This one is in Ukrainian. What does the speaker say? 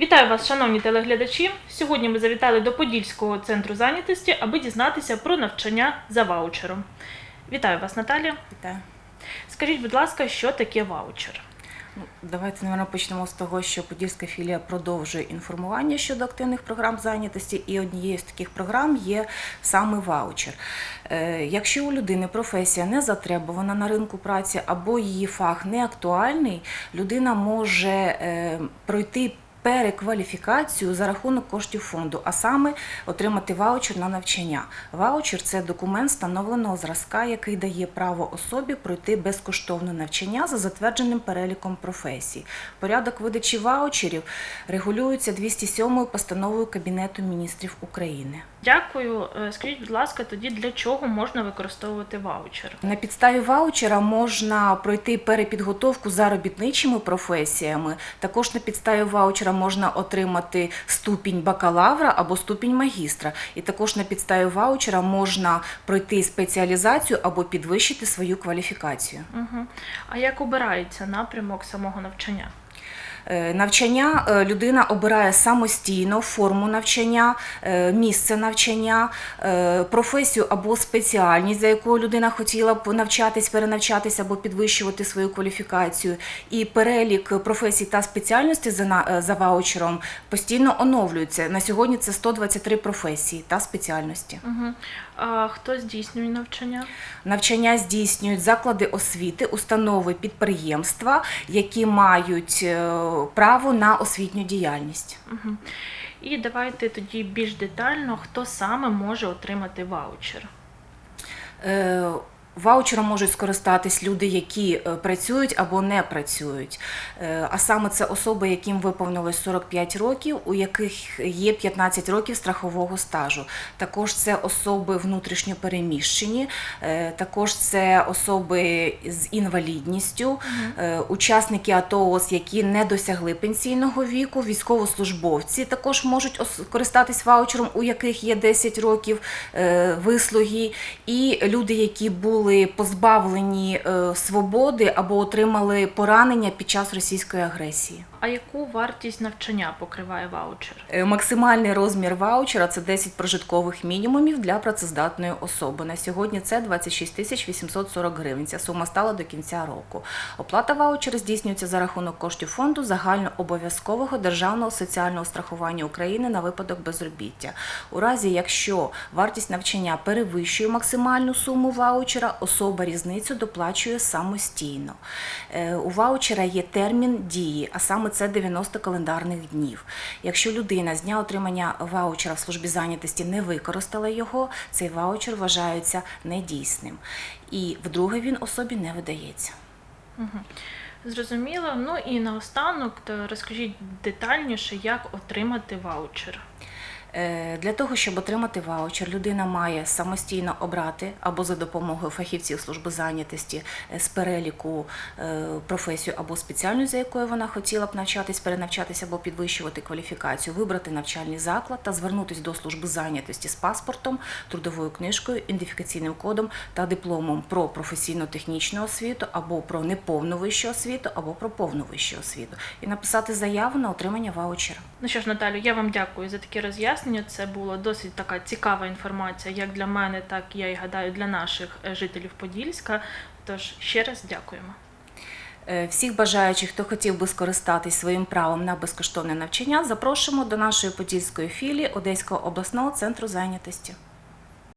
Вітаю вас, шановні телеглядачі. Сьогодні ми завітали до Подільського центру зайнятості, аби дізнатися про навчання за ваучером. Вітаю вас, Наталія. Вітаю. Скажіть, будь ласка, що таке ваучер? Ну, давайте, наверное, почнемо з того, що Подільська філія продовжує інформування щодо активних програм зайнятості, і однією з таких програм є саме ваучер. Е, якщо у людини професія не затребувана на ринку праці або її фах не актуальний, людина може е, пройти. Перекваліфікацію за рахунок коштів фонду, а саме отримати ваучер на навчання. Ваучер це документ встановленого зразка, який дає право особі пройти безкоштовне навчання за затвердженим переліком професій. Порядок видачі ваучерів регулюється 207 постановою Кабінету міністрів України. Дякую. Е, Скажіть, будь ласка, тоді для чого можна використовувати ваучер? На підставі ваучера можна пройти перепідготовку за робітничими професіями. Також на підставі ваучера можна отримати ступінь бакалавра або ступінь магістра. І також на підставі ваучера можна пройти спеціалізацію або підвищити свою кваліфікацію. Угу. А як обирається напрямок самого навчання? Е, Навчання е, людина обирає самостійно форму навчання, е, місце навчання, професію або спеціальність, за якою людина хотіла б навчатись, перенавчатись або підвищувати свою кваліфікацію. І перелік професій та спеціальностей за, ваучером постійно оновлюється. На сьогодні це 123 професії та спеціальності. Угу. А хто здійснює навчання? Навчання здійснюють заклади освіти, установи, підприємства, які мають право на освітню діяльність. Угу. І давайте тоді більш детально, хто саме може отримати ваучер. Е, Ваучером можуть скористатись люди, які е, працюють або не працюють. Е, А саме це особи, яким виповнилось 45 років, у яких є 15 років страхового стажу. Також це особи внутрішньо переміщені, е, також це особи з інвалідністю, учасники АТО, які не досягли пенсійного віку, військовослужбовці також можуть ос- користатись ваучером, у яких є 10 років вислуги, і люди, які були позбавлені е, свободи або отримали поранення під час російської агресії. А яку вартість навчання покриває ваучер? Е, Максимальний розмір ваучера це 10 прожиткових мінімумів для працездатної особи. На сьогодні це 26 тисяч 840 гривень. Ця сума стала до кінця року. Оплата ваучера здійснюється за рахунок коштів фонду загальнообов'язкового державного соціального страхування України на випадок безробіття. У разі, якщо вартість навчання перевищує максимальну суму ваучера, особа різницю доплачує самостійно. Е, У ваучера є термін дії, а саме це 90 календарних днів. Якщо людина з дня отримання ваучера в службі зайнятості не використала його, цей ваучер вважається недійсним. І вдруге він особі не видається. Зрозуміло. Ну і наостанок то розкажіть детальніше, як отримати ваучер. Е, Для того, щоб отримати ваучер, людина має самостійно обрати або за допомогою фахівців служби зайнятості е, з переліку е, професію або спеціальність, за якою вона хотіла б навчатись, перенавчатися або підвищувати кваліфікацію, вибрати навчальний заклад та звернутися до служби зайнятості з паспортом, трудовою книжкою, ідентифікаційним кодом та дипломом про професійно-технічну освіту або про неповну вищу освіту, або про повну вищу освіту, і написати заяву на отримання ваучера. Ну що ж, Наталю, я вам дякую за такі роз'яснення. Це була досить така цікава інформація, як для мене, так я і гадаю, для наших е, жителів Подільська. Тож ще раз дякуємо. Е, Всіх бажаючих, хто хотів би скористатись своїм правом на безкоштовне навчання, запрошуємо до нашої подільської філії Одеського обласного центру зайнятості.